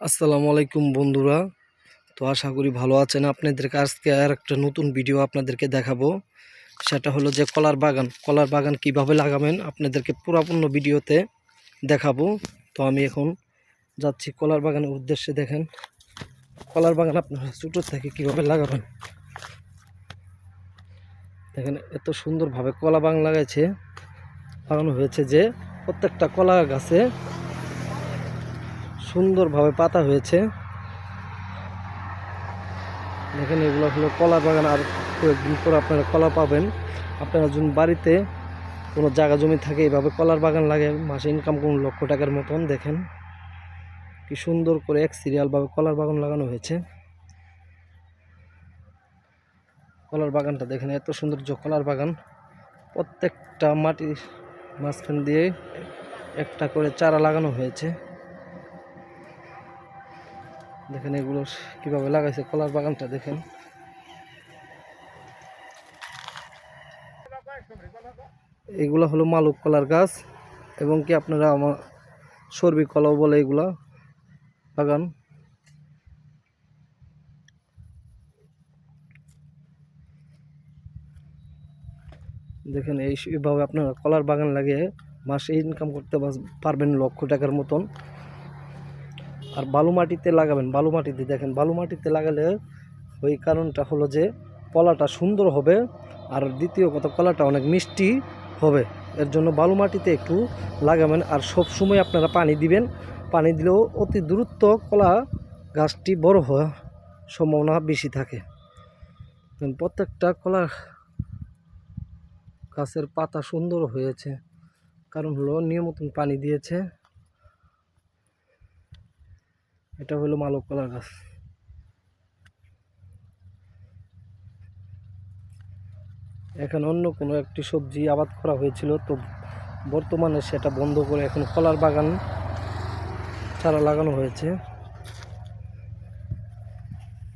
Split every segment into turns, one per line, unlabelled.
আসসালামু আলাইকুম বন্ধুরা। তো আশা করি ভালো আছেন। আপনাদেরকে আজকে আর একটা নতুন ভিডিও আপনাদেরকে দেখাবো। সেটা হলো যে কলার বাগান। কলার বাগান কীভাবে লাগাবেন আপনাদেরকে পুরাপূর্ণ ভিডিওতে দেখাবো। তো আমি এখন যাচ্ছি কলার বাগানের উদ্দেশ্যে, দেখেন। কলার বাগান আপনারা ছোটো থেকে কীভাবে লাগাবেন? দেখেন, এত সুন্দরভাবে কলা বাগান লাগাইছে। লাগানো হয়েছে যে প্রত্যেকটা কলা গাছে সুন্দরভাবে পাতা হয়েছে। দেখেন, এগুলো হলো কলা বাগান আর কয়েকদিন পর আপনারা কলা পাবেন। আপনারা যদি বাড়িতে কোনো জায়গা জমি থাকে, এইভাবে কলার বাগান লাগে, মাসে ইনকাম করুন লক্ষ টাকার মতন, দেখেন। কি সুন্দর করে এক সিরিয়ালভাবে কলার বাগান লাগানো হয়েছে। কলার বাগানটা দেখেন, এত সৌন্দর্য কলার বাগান। প্রত্যেকটা মাটির মাঝখান দিয়ে একটা করে চারা লাগানো হয়েছে। দেখেন এগুলো কীভাবে লাগাইছে, কলার বাগানটা দেখেন। এগুলো হলো মালুক কলার গাছ, এবং কি আপনারা আমার সর্বি কলাও বলে এগুলা বাগান। দেখেন এইভাবে আপনারা কলার বাগান লাগিয়ে মাসে ইনকাম করতে পারবেন লক্ষ টাকার মতন। আর বালু মাটিতে লাগাবেন, বালু মাটিতে দেখেন, বালু মাটিতে লাগালে ওই কারণটা হলো যে কলাটা সুন্দর হবে আর দ্বিতীয় কথা, কলাটা অনেক মিষ্টি হবে। এর জন্য বালু মাটিতে একটু লাগাবেন আর সব সময় আপনারা পানি দিবেন। পানি দিলেও অতি দ্রুত কলা গাছটি বড় হওয়ার সম্ভাবনা বেশি থাকে। প্রত্যেকটা কলা গাছের পাতা সুন্দর হয়েছে। কারণ হলো নিয়মিত পানি দিয়েছে। এটা হলো মালক কলার গাছ। এখানে অন্য কোনো একটি সবজি আবাদ করা হয়েছিল, তো বর্তমানে সেটা বন্ধ করে এখন কলার বাগান চারা লাগানো হয়েছে।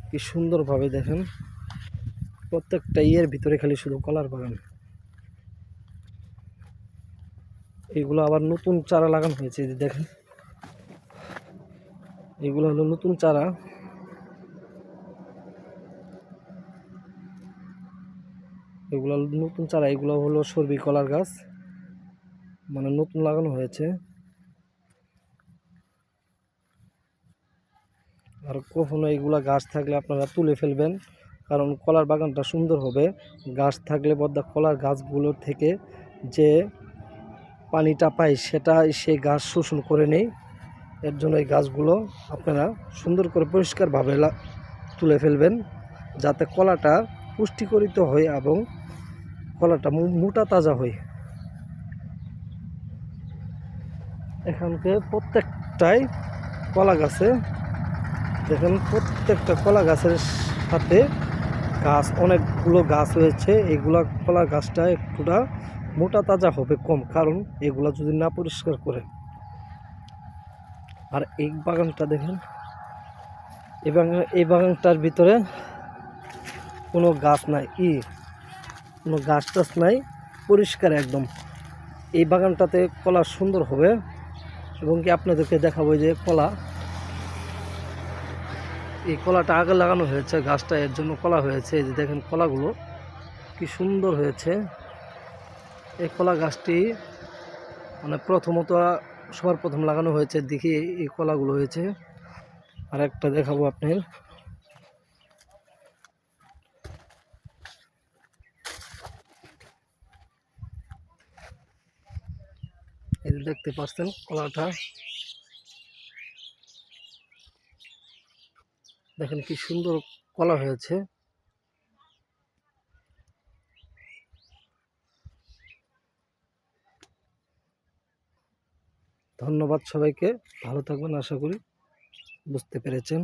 কি সুন্দরভাবে দেখেন, প্রত্যেকটা ইয়ের ভিতরে খালি শুধু কলার বাগান। এগুলো আবার নতুন চারা লাগানো হয়েছে দেখেন। এগুলো হলো নতুন চারা। এগুলো নতুন চারা, এগুলো হলো সর্বি কলার গাছ। মানে নতুন লাগানো হয়েছে। আর কখনো এগুলা গাছ থাকলে আপনারা তুলে ফেলবেন, কারণ কলার বাগানটা সুন্দর হবে। গাছ থাকলে বদ্দা কলার গাছগুলোর থেকে যে পানিটা পাই সেটা সেই গাছ শোষণ করে নেই এর জন্য এই গাছগুলো আপনারা সুন্দর করে পরিষ্কারভাবে তুলে ফেলবেন, যাতে কলাটা পুষ্টিকরিত হয় এবং কলাটা মোটা তাজা হয়। এখানকে প্রত্যেকটাই কলা গাছে, দেখেন প্রত্যেকটা কলা গাছের সাথে গাছ, অনেকগুলো গাছ রয়েছে, এগুলা কলা গাছটা একটুটা মোটা তাজা হবে কম, কারণ এগুলা যদি না পরিষ্কার করে আর এই বাগানটা দেখেন। এই বাগান, এই বাগানটার ভিতরে কোনো গাছ নাই, ই কোনো গাছ টাছ নাই, পরিষ্কার একদম। এই বাগানটাতে কলা সুন্দর হবে এবং কি আপনাদেরকে দেখাবো যে কলা। এই কলাটা আগে লাগানো হয়েছে, গাছটা এর জন্য কলা হয়েছে। এই যে দেখেন কলাগুলো কি সুন্দর হয়েছে। এই কলা গাছটি মানে প্রথমত সবার প্রথম লাগানো হয়েছে, দেখি এই কলাগুলো হয়েছে। আর একটা দেখাবো আপনার এই দেখতে পাচ্ছেন কলাটা। দেখেন কি সুন্দর কলা হয়েছে। ধন্যবাদ সবাইকে ভালো থাকবেন আশা করি। বুঝতে পেরেছেন।